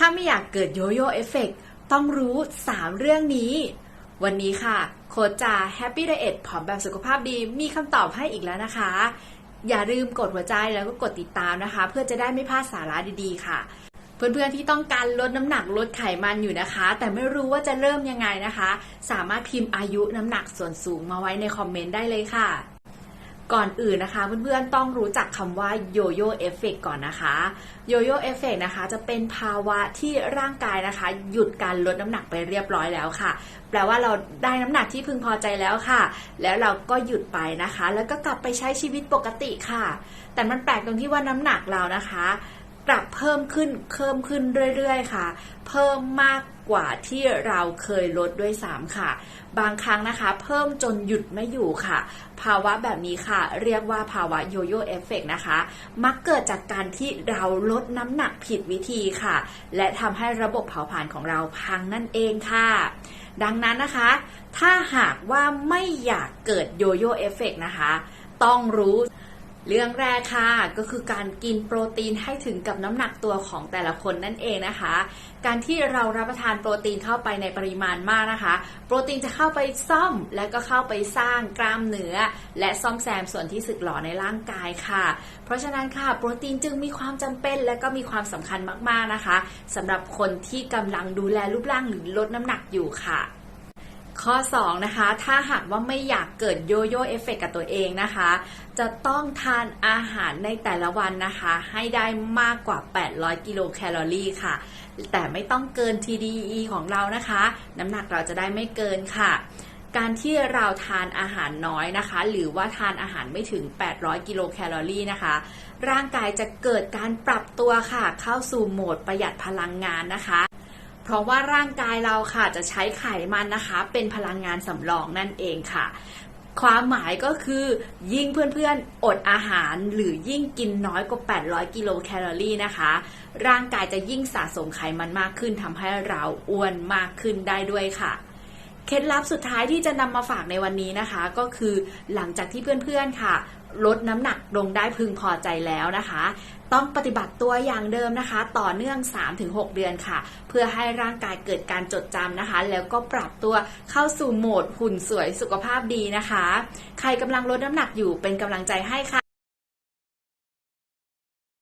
ถ้าไม่อยากเกิดโยโย่เอฟเฟกต้องรู้ 3 เรื่องนี้ วันนี้ค่ะ โค้ชจา Happy Diet ผอมแบบสุขภาพดีมีคำตอบให้อีกแล้วนะคะ อย่าลืมกดหัวใจแล้วก็กดติดตามนะคะ เพื่อจะได้ไม่พลาดสาระดีๆ ค่ะเพื่อนๆที่ต้องการลดน้ำหนักลดไขมันอยู่นะคะ แต่ไม่รู้ว่าจะเริ่มยังไงนะคะ สามารถพิมพ์อายุน้ำหนักส่วนสูงมาไว้ในคอมเมนต์ได้เลยค่ะ ก่อนอื่นนะคะเพื่อนๆต้องรู้จักคำว่าโยโย่เอฟเฟกก่อนนะคะโยโย่เอฟเฟกนะคะจะเป็นภาวะที่ร่างกายนะคะ หยุดการลดน้ำหนักไปเรียบร้อยแล้วค่ะ แปลว่าเราได้น้ำหนักที่พึงพอใจแล้วค่ะ แล้วเราก็หยุดไปนะคะ แล้วก็กลับไปใช้ชีวิตปกติค่ะ แต่มันแปลกตรงที่ว่าน้ำหนักเรานะคะ กลับเพิ่มขึ้นเพิ่มขึ้นเรื่อยๆ ค่ะ เพิ่มมากกว่าที่เราเคยลดด้วยซ้ำค่ะ บางครั้งนะคะ เพิ่มจนหยุดไม่อยู่ค่ะ ภาวะแบบนี้ค่ะ เรียกว่าภาวะโยโย่เอฟเฟกนะคะ มักเกิดจากการที่เราลดน้ำหนักผิดวิธีค่ะ และทำให้ระบบเผาผลาญของเราพังนั่นเองค่ะ ดังนั้นนะคะ ถ้าหากว่าไม่อยากเกิดโยโย่เอฟเฟกนะคะ ต้องรู้ เรื่องแรกค่ะก็คือการกินโปรตีนให้ถึงกับน้ำหนักตัวของแต่ละคนนั่นเองนะคะ การที่เรารับประทานโปรตีนเข้าไปในปริมาณมากนะคะ โปรตีนจะเข้าไปซ่อมและก็เข้าไปสร้างกล้ามเนื้อ และซ่อมแซมส่วนที่สึกหรอในร่างกายค่ะ เพราะฉะนั้นค่ะ โปรตีนจึงมีความจำเป็นและก็มีความสำคัญมากๆนะคะสำหรับคนที่กำลังดูแลรูปร่างหรือลดน้ำหนักอยู่ค่ะ ข้อ 2 นะคะ ถ้าหากว่าไม่อยากเกิดโยโย่เอฟเฟกกับตัวเองนะคะ จะต้องทานอาหารในแต่ละวันนะคะ ให้ได้มากกว่า 800 กิโลแคลอรี่ค่ะ แต่ไม่ต้องเกิน TDE ของเรานะคะ น้ำหนักเราจะได้ไม่เกินค่ะ การที่เราทานอาหารน้อยนะคะ หรือว่าทานอาหารไม่ถึง 800 กิโลแคลอรี่นะคะ ร่างกายจะเกิดการปรับตัวค่ะ เข้าสู่โหมดประหยัดพลังงานนะคะ เพราะว่าร่างกายเราค่ะจะใช้ไขมันนะคะ เป็นพลังงานสำรองนั่นเองค่ะ ความหมายก็คือ ยิ่งเพื่อนๆอดอาหารหรือยิ่งกินน้อยกว่า 800 กิโลแคลอรี่นะคะ ร่างกายจะยิ่งสะสมไขมันมากขึ้นทำให้เราอ้วนมากขึ้นได้ด้วยค่ะ เคล็ดลับสุดท้ายที่จะนำมาฝากในวันนี้นะคะ ก็คือหลังจากที่เพื่อนๆค่ะ ลดน้ำหนักลงได้พึงพอใจแล้วนะคะ ต้องปฏิบัติตัวอย่างเดิมนะคะ ต่อเนื่อง 3-6 เดือนค่ะ เพื่อให้ร่างกายเกิดการจดจำนะคะ แล้วก็ปรับตัวเข้าสู่โหมดหุ่นสวยสุขภาพดีนะคะ ใครกำลังลดน้ำหนักอยู่เป็นกำลังใจให้ค่ะ